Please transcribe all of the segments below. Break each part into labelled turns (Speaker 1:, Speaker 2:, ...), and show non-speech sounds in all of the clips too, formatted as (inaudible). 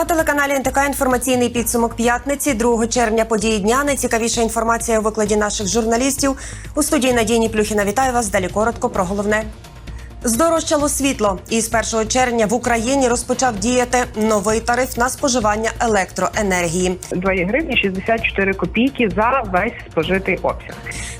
Speaker 1: На телеканалі НТК інформаційний підсумок п'ятниці, 2 червня події дня. Найцікавіша інформація у викладі наших журналістів. У студії Надії Плюхіна вітаю вас. Далі коротко про головне. Здорожчало світло, і з 1 червня в Україні розпочав діяти новий тариф на споживання електроенергії.
Speaker 2: 2 гривні 64 копійки за весь спожитий обсяг.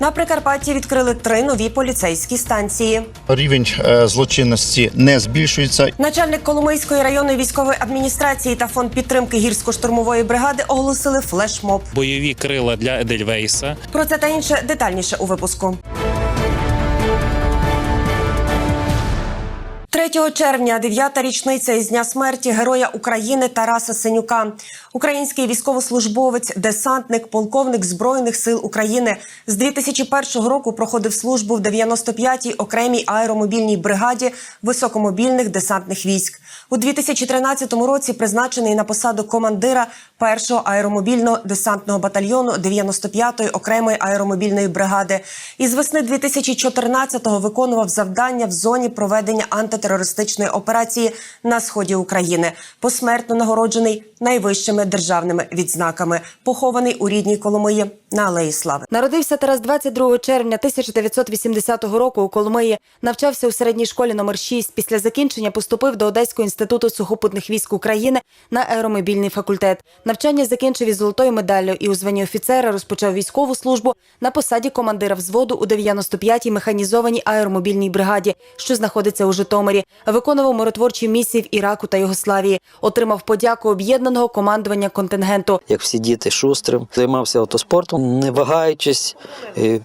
Speaker 1: На Прикарпатті відкрили три нові поліцейські станції.
Speaker 3: Рівень е, злочинності не збільшується.
Speaker 1: Начальник Коломийської районної військової адміністрації та фонд підтримки гірсько-штурмової бригади оголосили флешмоб.
Speaker 4: бойові крила для Едельвейса.
Speaker 1: Про це та інше детальніше у випуску. 3 червня, дев'ята річниця із дня смерті героя України Тараса Синюка. Український військовослужбовець, десантник, полковник збройних сил України з 2001 року проходив службу в 95-й окремій аеромобільній бригаді високомобільних десантних військ. У 2013 році призначений на посаду командира першого аеромобільного десантного батальйону 95-ї окремої аеромобільної бригади. Із весни 2014-го виконував завдання в зоні проведення антитерористичної операції на сході України. Посмертно нагороджений найвищими державними відзнаками, похований у рідній Коломиї на Алеї Слави. Народився Тарас 22 червня 1980 року у Коломиї. Навчався у середній школі номер 6. Після закінчення поступив до Одеського інституту сухопутних військ України на аеромобільний факультет. Навчання закінчив із золотою медаллю і у званні офіцера розпочав військову службу на посаді командира взводу у 95-й механізованій аеромобільній бригаді, що знаходиться у Житомирі. Виконував миротворчі місії в Іраку та Югославії. Отримав подяку об'єднаного командування контингенту.
Speaker 5: як всі діти шустрим, займався автоспортом, не вагаючись,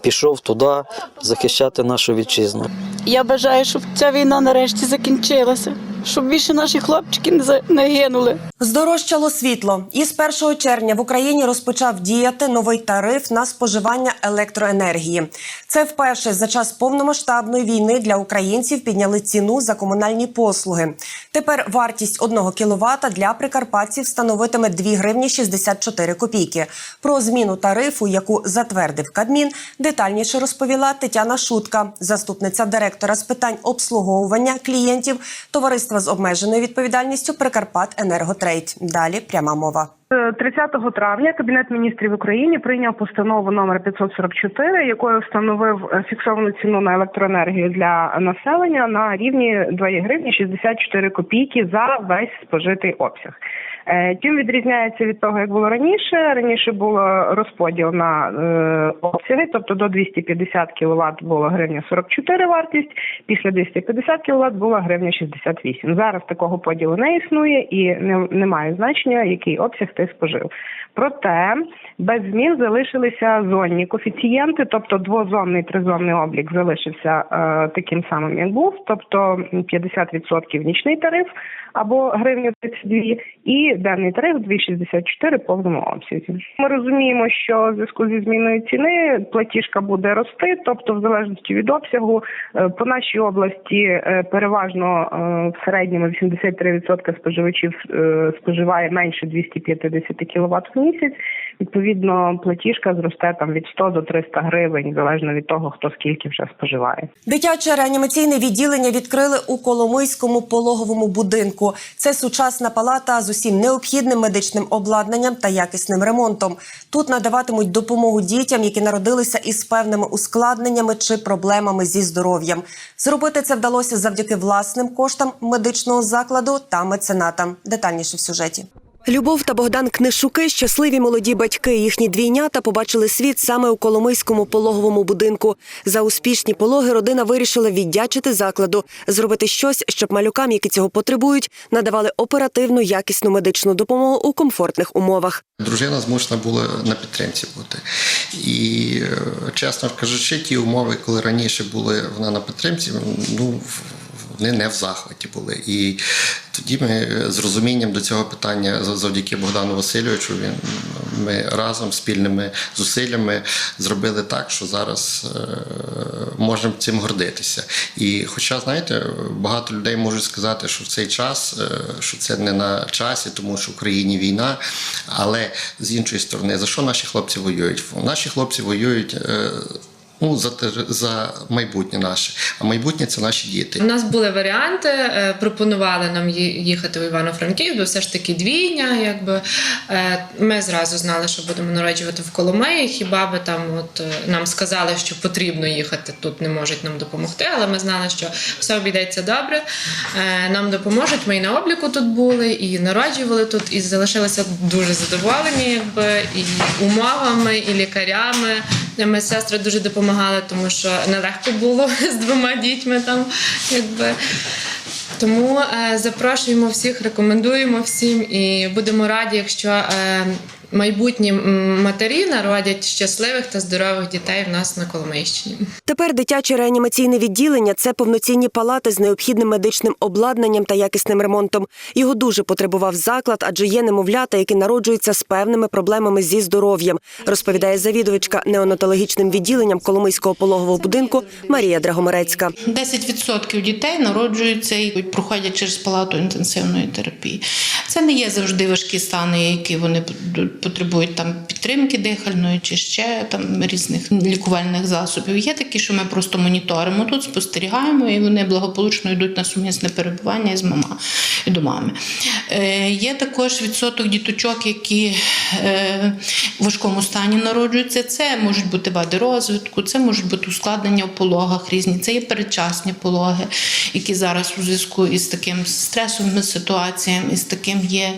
Speaker 5: пішов туди захищати нашу вітчизну.
Speaker 6: Я бажаю, щоб ця війна нарешті закінчилася, щоб більше наші хлопчики не за- не гинули.
Speaker 1: Здорожчало світло. Із 1 червня в Україні розпочав діяти новий тариф на споживання електроенергії. Це вперше за час повномасштабної війни для українців підняли ціну за комунальні послуги. Тепер вартість 1 кВт для прикарпатців становитиме 2 гривні 64 копійки. Про зміну тарифу, яку затвердив Кабмін, детальніше розповіла Тетяна Шутка, заступниця директора з питань обслуговування клієнтів товариства з обмеженою відповідальністю Прикарпат Енерготрейд. Далі пряма мова.
Speaker 2: Е, 30 травня Кабінет міністрів України прийняв постанову номер 544, якою встановив е, фіксовану ціну на електроенергію для населення на рівні 2 гривні 64 копійки за весь спожитий обсяг. Е, Чим відрізняється від того, як було раніше? Раніше було розподіл на е, обсяги, тобто до 250 кВт було гривня 44 вартість, після 250 кВт була гривня 68. Зараз такого поділу не існує і не, немає значення, який обсяг ти спожив. Проте без змін залишилися зонні коефіцієнти, тобто двозонний тризонний облік залишився е, таким самим, як був, тобто 50% нічний тариф або гривня 32 і денний тариф 2,64 в повному обсязі. Ми розуміємо, що в зв'язку зі зміною ціни платіжка буде рости, тобто в залежності від обсягу е, по нашій області е, переважно е, в середньому 83% споживачів е, споживає менше 250 кВт місяць. Відповідно, платіжка зросте там від 100 до 300 гривень, залежно від того, хто скільки вже споживає.
Speaker 1: Дитяче реанімаційне відділення відкрили у Коломийському пологовому будинку. Це сучасна палата з усім необхідним медичним обладнанням та якісним ремонтом. Тут надаватимуть допомогу дітям, які народилися із певними ускладненнями чи проблемами зі здоров'ям. Зробити це вдалося завдяки власним коштам медичного закладу та меценатам. Детальніше в сюжеті. Любов та Богдан Книшуки щасливі молоді батьки. Їхні двійнята побачили світ саме у Коломийському пологовому будинку. За успішні пологи родина вирішила віддячити закладу, зробити щось, щоб малюкам, які цього потребують, надавали оперативну якісну медичну допомогу у комфортних умовах.
Speaker 7: Дружина змушена була на підтримці бути. І, е, чесно кажучи, ті умови, коли раніше були вона на підтримці, ну вони не в захваті були. І тоді ми з розумінням до цього питання завдяки Богдану Васильовичу. Він ми разом спільними зусиллями зробили так, що зараз е, можемо цим гордитися. І, хоча, знаєте, багато людей можуть сказати, що в цей час, е, що це не на часі, тому що в Україні війна. Але з іншої сторони, за що наші хлопці воюють? Наші хлопці воюють. Ну, за, за майбутнє наше. А майбутнє це наші діти.
Speaker 8: У нас були варіанти, е, пропонували нам їхати в Івано-Франківськ, бо все ж таки двійня. Якби Е, ми зразу знали, що будемо народжувати в Коломиї. Хіба би там от е, нам сказали, що потрібно їхати тут, не можуть нам допомогти, але ми знали, що все обійдеться добре. Нам допоможуть. Ми і на обліку тут були, і народжували тут, і залишилися дуже задоволені, якби і умовами, і лікарями. Медсестри дуже допомагали, тому що нелегко було (laughs) з двома дітьми там, якби. Тому е, запрошуємо всіх, рекомендуємо всім і будемо раді, якщо е, майбутні матері народять щасливих та здорових дітей в нас на Коломийщині.
Speaker 1: Тепер дитяче реанімаційне відділення це повноцінні палати з необхідним медичним обладнанням та якісним ремонтом. Його дуже потребував заклад, адже є немовлята, які народжуються з певними проблемами зі здоров'ям, розповідає завідувачка неонатологічним відділенням Коломийського пологового будинку Марія Драгомирецька.
Speaker 9: 10% дітей народжуються і проходять через палату інтенсивної терапії. Це не є завжди важкі стани, які вони потребують там підтримки дихальної чи ще там різних лікувальних засобів. Є такі, що ми просто моніторимо тут, спостерігаємо, і вони благополучно йдуть на сумісне перебування із мама і до мами. Е, є також відсоток діточок, які е, в важкому стані народжуються. Це можуть бути вади розвитку, це можуть бути ускладнення в пологах різні, це є передчасні пологи, які зараз у зв'язку із таким стресовими ситуаціями, і з таким є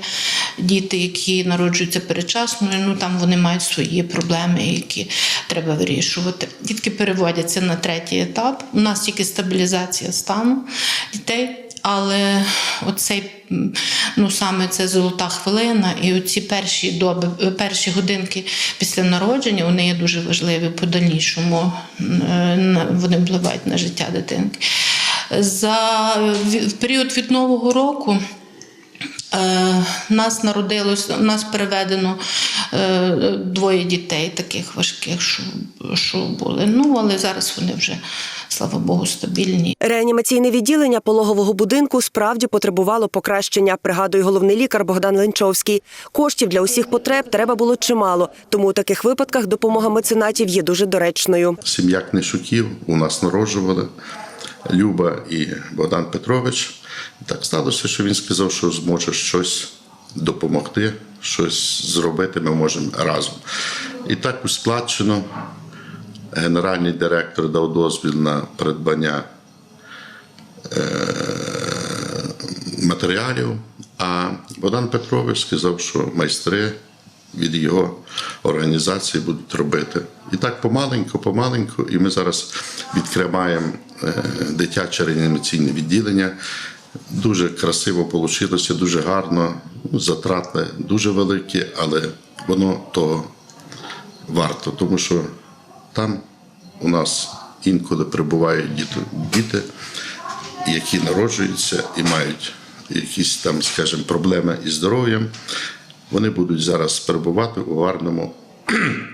Speaker 9: діти, які народжуються передчасно. І, Ну там вони мають свої проблеми, які треба вирішувати. Дітки переводяться на третій етап. У нас тільки стабілізація стану дітей. Але оцей ну саме це золота хвилина, і оці перші доби, е, перші годинки після народження вони є дуже важливі в подальшому. е, Вони впливають на життя дитинки. За в період від нового року. Е, нас народилось, нас переведено е, двоє дітей, таких важких, що, що були. Ну, але зараз вони вже, слава Богу, стабільні.
Speaker 1: Реанімаційне відділення пологового будинку справді потребувало покращення. Пригадує головний лікар Богдан Ленчовський. Коштів для усіх потреб треба було чимало, тому у таких випадках допомога меценатів є дуже доречною.
Speaker 10: Сім'я Книшуків у нас народжували Люба і Богдан Петрович. Так сталося, що він сказав, що зможе щось допомогти, щось зробити ми можемо разом. І так ускладчено. Генеральний директор дав дозвіл на придбання е, матеріалів, а Богдан Петрович сказав, що майстри від його організації будуть робити. І так помаленьку, помаленьку, і ми зараз відкриваємо дитяче реанімаційне відділення. Дуже красиво вийшло, дуже гарно, Ну, затрати дуже великі, але воно того варто, тому що там у нас інколи прибувають діти, діти які народжуються і мають якісь там, скажімо, проблеми із здоров'ям. Вони будуть зараз перебувати у гарному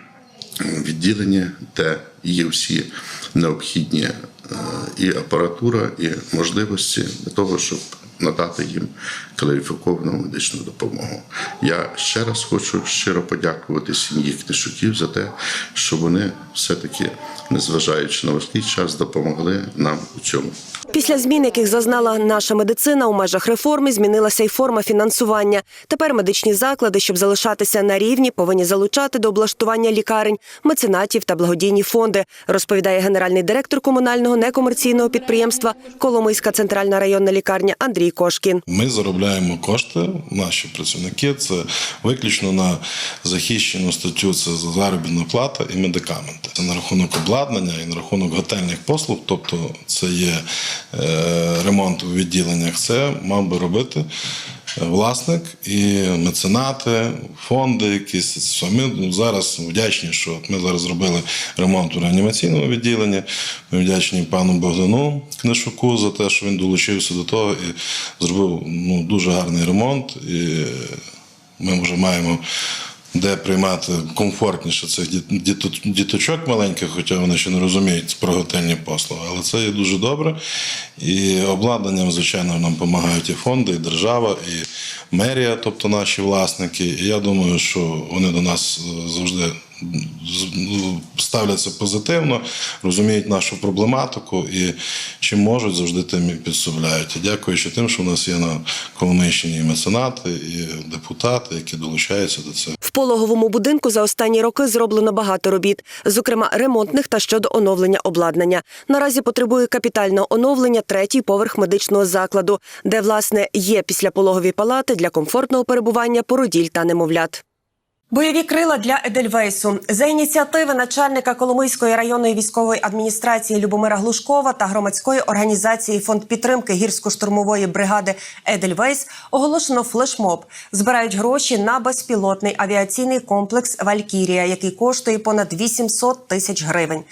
Speaker 10: (clears throat) відділенні, де є всі необхідні е, і апаратура, і можливості для того, щоб надати їм кваліфіковану медичну допомогу. Я ще раз хочу щиро подякувати сім'ї Книшуків за те, що вони все-таки, незважаючи на важкий час, допомогли нам у цьому.
Speaker 1: Після змін, яких зазнала наша медицина у межах реформи, змінилася й форма фінансування. Тепер медичні заклади, щоб залишатися на рівні, повинні залучати до облаштування лікарень, меценатів та благодійні фонди, розповідає генеральний директор комунального некомерційного підприємства Коломийська центральна районна лікарня Андрій Кошкін.
Speaker 11: Ми заробляємо кошти, наші працівники. Це виключно на захищену статтю. Це заробітна плата і медикаменти. Це на рахунок обладнання і на рахунок готельних послуг. Тобто, це є е, ремонт у відділеннях. Це мав би робити. Власник і меценати, фонди, якісь ми зараз вдячні, що ми зараз зробили ремонт у реанімаційному відділенні. Ми вдячні пану Богдану Книшуку за те, що він долучився до того і зробив ну, дуже гарний ремонт. І ми вже маємо де приймати комфортніше цих діт- діточок маленьких, хоча вони ще не розуміють про готельні послуги. Але це є дуже добре. І обладнанням, звичайно, нам допомагають і фонди, і держава, і мерія, тобто наші власники. І я думаю, що вони до нас завжди ставляться позитивно, розуміють нашу проблематику і чим можуть, завжди тим і підсобляють. І дякуючи тим, що у нас є на Коломийщині і меценати, і депутати, які долучаються до цього.
Speaker 1: В пологовому будинку за останні роки зроблено багато робіт, зокрема ремонтних та щодо оновлення обладнання. Наразі потребує капітального оновлення третій поверх медичного закладу, де власне є післяпологові палати для комфортного перебування породіль та немовлят. Бойові крила для Едельвейсу за ініціативи начальника Коломийської районної військової адміністрації Любомира Глушкова та громадської організації Фонд підтримки гірсько-штурмової бригади Едельвейс оголошено флешмоб. Збирають гроші на безпілотний авіаційний комплекс Валькірія, який коштує понад 800 тисяч гривень.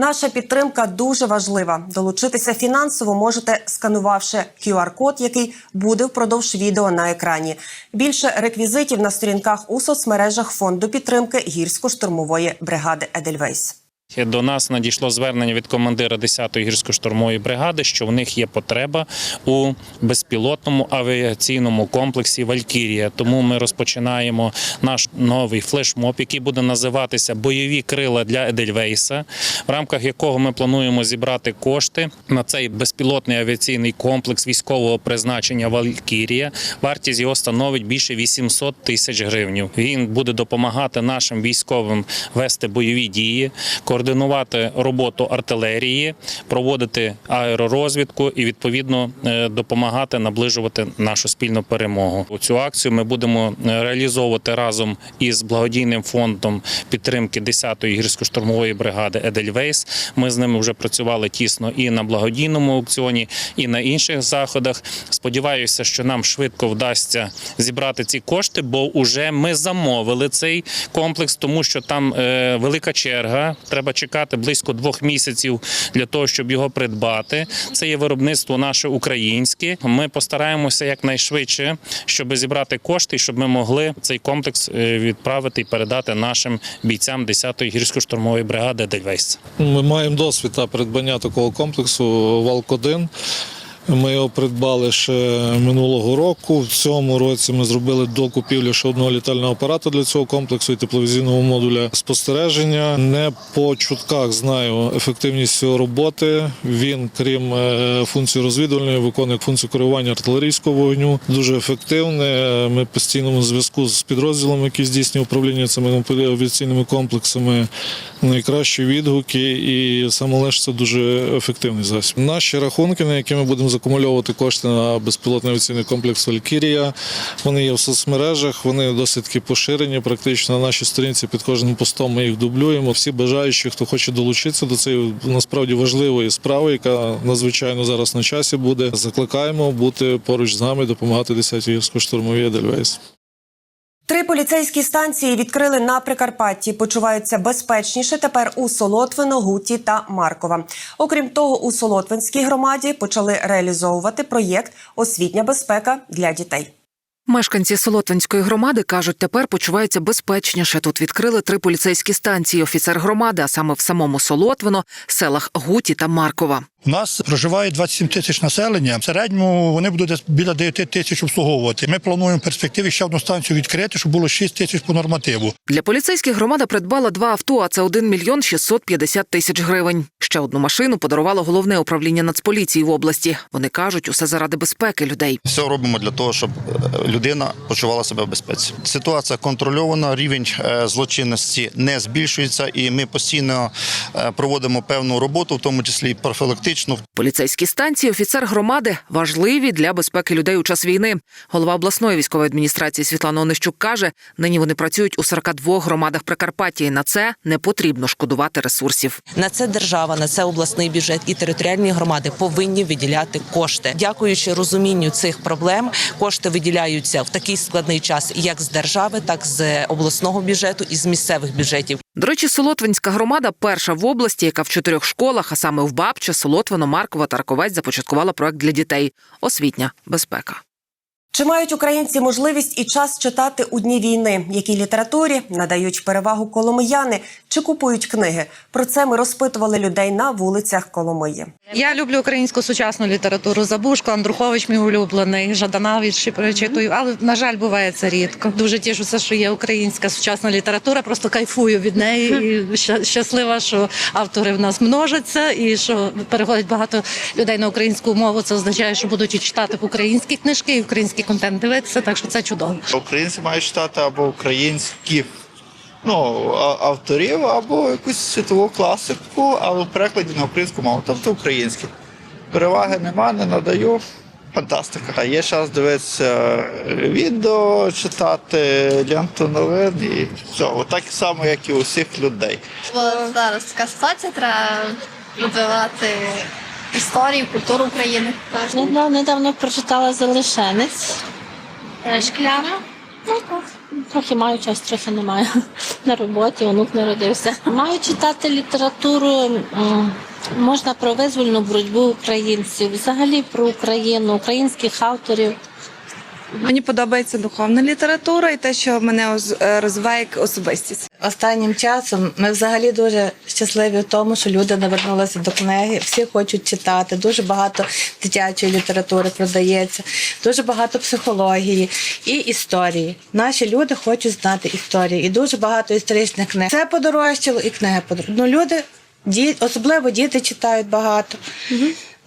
Speaker 1: Наша підтримка дуже важлива. Долучитися фінансово можете сканувавши QR-код, який буде впродовж відео на екрані. Більше реквізитів на сторінках у соцмережах фонду підтримки гірсько-штурмової бригади Едельвейс.
Speaker 4: До нас надійшло звернення від командира 10-ї гірсько-штурмової бригади, що в них є потреба у безпілотному авіаційному комплексі Валькірія. Тому ми розпочинаємо наш новий флешмоб, який буде називатися Бойові крила для Едельвейса, в рамках якого ми плануємо зібрати кошти на цей безпілотний авіаційний комплекс військового призначення Валькірія. Вартість його становить більше 800 тисяч гривень. Він буде допомагати нашим військовим вести бойові дії, координувати роботу артилерії, проводити аеророзвідку і відповідно е, допомагати наближувати нашу спільну перемогу. Цю акцію ми будемо е, реалізовувати разом із благодійним фондом підтримки 10-ї гірсько-штурмової бригади Едельвейс. Ми з ними вже працювали тісно і на благодійному аукціоні, і на інших заходах. Сподіваюся, що нам швидко вдасться зібрати ці кошти, бо вже ми замовили цей комплекс, тому що там е, велика черга. Треба чекати близько двох місяців для того, щоб його придбати. Це є виробництво наше українське. Ми постараємося якнайшвидше, щоб зібрати кошти, щоб ми могли цей комплекс е, відправити і передати нашим бійцям 10-ї гірсько-штурмової бригади Дельвейс.
Speaker 12: Ми маємо досвід та придбання такого комплексу Валк-1. Ми його придбали ще минулого року. В цьому році ми зробили до купівлі ще одного літального апарату для цього комплексу і тепловізійного модуля спостереження. Не по чутках знаю ефективність цього роботи. Він, крім е, функції розвідувальної, виконує функцію керування артилерійського вогню. Дуже ефективне. Ми в постійному зв'язку з підрозділом, який здійснює управління цими авіаційними комплексами. Найкращі відгуки, і саме лише це дуже ефективний засіб. Наші рахунки, на які ми будемо закумульовувати кошти на безпілотний авіаційний комплекс Валькірія. Вони є в соцмережах, вони досить поширені. Практично на нашій сторінці під кожним постом ми їх дублюємо. Всі бажаючі, хто хоче долучитися до цієї насправді важливої справи, яка надзвичайно зараз на часі буде. Закликаємо бути поруч з нами, допомагати 10-й гірсько-штурмовій Едельвейс.
Speaker 1: Три поліцейські станції відкрили на Прикарпатті. Почуваються безпечніше тепер у Солотвино, Гуті та Маркова. Окрім того, у Солотвинській громаді почали реалізовувати проєкт Освітня безпека для дітей.
Speaker 13: Мешканці Солотвинської громади кажуть, тепер почуваються безпечніше. Тут відкрили три поліцейські станції. Офіцер громади, а саме в самому Солотвино, селах Гуті та Маркова.
Speaker 14: У нас проживає 27 тисяч населення. В середньому вони будуть десь біля 9 тисяч обслуговувати. Ми плануємо в перспективі ще одну станцію відкрити, щоб було 6 тисяч по нормативу.
Speaker 13: Для поліцейських громада придбала два авто, а це 1 мільйон 650 тисяч гривень. Ще одну машину подарувало головне управління Нацполіції в області. Вони кажуть, усе заради безпеки людей.
Speaker 3: Все робимо для того, щоб е, людина почувала себе в безпеці. Ситуація контрольована, рівень е, злочинності не збільшується, і ми постійно е, проводимо певну роботу, в тому числі і профілактичну.
Speaker 13: Поліцейські станції, офіцер громади важливі для безпеки людей у час війни. Голова обласної військової адміністрації Світлана Онищук каже, нині вони працюють у 42 громадах Прикарпаття, і на це не потрібно шкодувати ресурсів.
Speaker 15: На це держава, на це обласний бюджет і територіальні громади повинні виділяти кошти. Дякуючи розумінню цих проблем, кошти виділяються в такий складний час, як з держави, так з обласного бюджету і з місцевих бюджетів.
Speaker 13: До речі, Солотвинська громада перша в області, яка в чотирьох школах, а саме в Бабче, Солотвино, Маркова та Раковець започаткувала проект для дітей Освітня безпека.
Speaker 1: Чи мають українці можливість і час читати у дні війни? Якій літературі надають перевагу коломияни чи купують книги? Про це ми розпитували людей на вулицях Коломиї.
Speaker 16: Я люблю українську сучасну літературу. Забушко, Андрухович, мій улюблений, Жаданавич перечитую, але на жаль, буває це рідко. Дуже тішуся, що є українська сучасна література. Просто кайфую від неї і ща- щаслива, що автори в нас множаться і що переходить багато людей на українську мову. Це означає, що будуть і читати українські книжки і український контент дивитися. Так що це чудово.
Speaker 17: Українці мають читати або українських ну, авторів, або якусь світову класику, але в перекладі на українську мову, тобто українські. Переваги нема, не надаю. Фантастика. А є час дивитися відео, читати ленту новин і все. Отак само, як і у всіх людей.
Speaker 18: Бо зараз така ситуація, треба розвивати історію, культуру України.
Speaker 19: Недавно, недавно прочитала Залишенець.
Speaker 18: Шкляра.
Speaker 19: Ну, так, трохи маю час, трохи не маю. (laughs) На роботі, онук народився. Маю читати літературу. Можна про визвольну боротьбу українців, взагалі про Україну, українських авторів.
Speaker 20: Мені подобається духовна література і те, що мене е, розвиває як особистість.
Speaker 21: Останнім часом ми взагалі дуже щасливі в тому, що люди навернулися до книги. Всі хочуть читати. Дуже багато дитячої літератури продається, дуже багато психології і історії. Наші люди хочуть знати історії, і дуже багато історичних книг. Це подорожчало, і книги. Ну, люди, ді- особливо діти читають багато.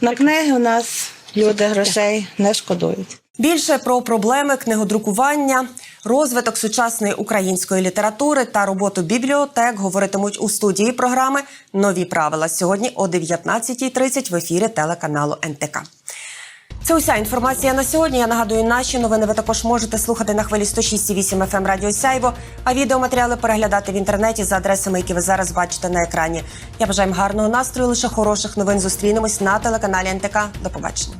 Speaker 21: На книги у нас люди грошей не шкодують.
Speaker 1: Більше про проблеми книгодрукування, розвиток сучасної української літератури та роботу бібліотек говоритимуть у студії програми Нові правила сьогодні о 19.30 в ефірі телеканалу НТК. Це уся інформація на сьогодні. Я нагадую, наші новини ви також можете слухати на хвилі 106,8 FM Радіо Сяйво, а відеоматеріали переглядати в інтернеті за адресами, які ви зараз бачите на екрані. Я бажаю вам гарного настрою, лише хороших новин. Зустрінемось на телеканалі НТК. До побачення.